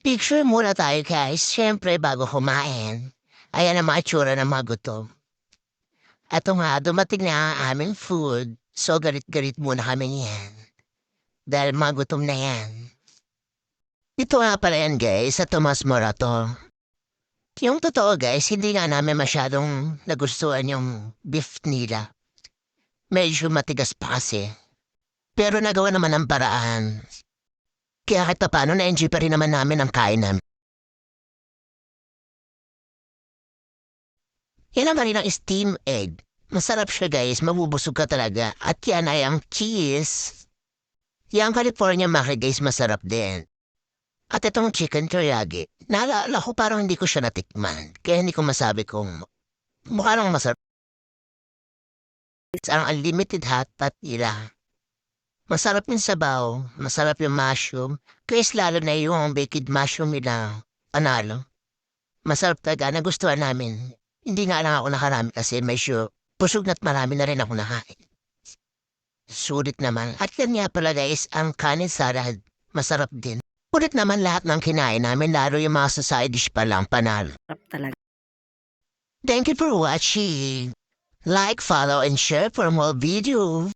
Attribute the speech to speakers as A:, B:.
A: Picture muna tayo guys, syempre bago kumain. Ayan ang mga itsura ng mga gutom. Nga, dumating na ang aming food. So garit-garit muna kami yan. Dahil mga na yan. Ito nga pala yan guys, sa Tomas Morato. Yung totoo guys, hindi nga namin masyadong nagustuhan yung beef nila. Medyo matigas pa kasi. Pero nagawa naman ang paraan. Kaya kahit paano na-enjoy pa rin naman namin ang kain namin. Yan naman rin steam egg. Masarap siya guys, mabubusog ka talaga. At yan ay ang cheese. Yang California Maki guys, masarap din. At itong chicken teriyaki, naalala ko parang hindi ko siya natikman. Kaya hindi ko masabi kung mukha lang masarap. It's ang unlimited hot pot nila. Masarap yung sabaw, masarap yung mushroom, kaya lalo na yung baked mushroom nila, panalo. Masarap talaga, nagustuhan namin. Hindi nga lang ako nakarami kasi may sure, busog na't marami na rin ako nakain. Sulit naman. At yan nga pala guys, ang kanin salad, masarap din. Ulit naman lahat ng kinain namin, lalo yung mga sa side dish pa lang, panalo.
B: Talaga.
A: Thank you for watching. Like, follow, and share for more videos.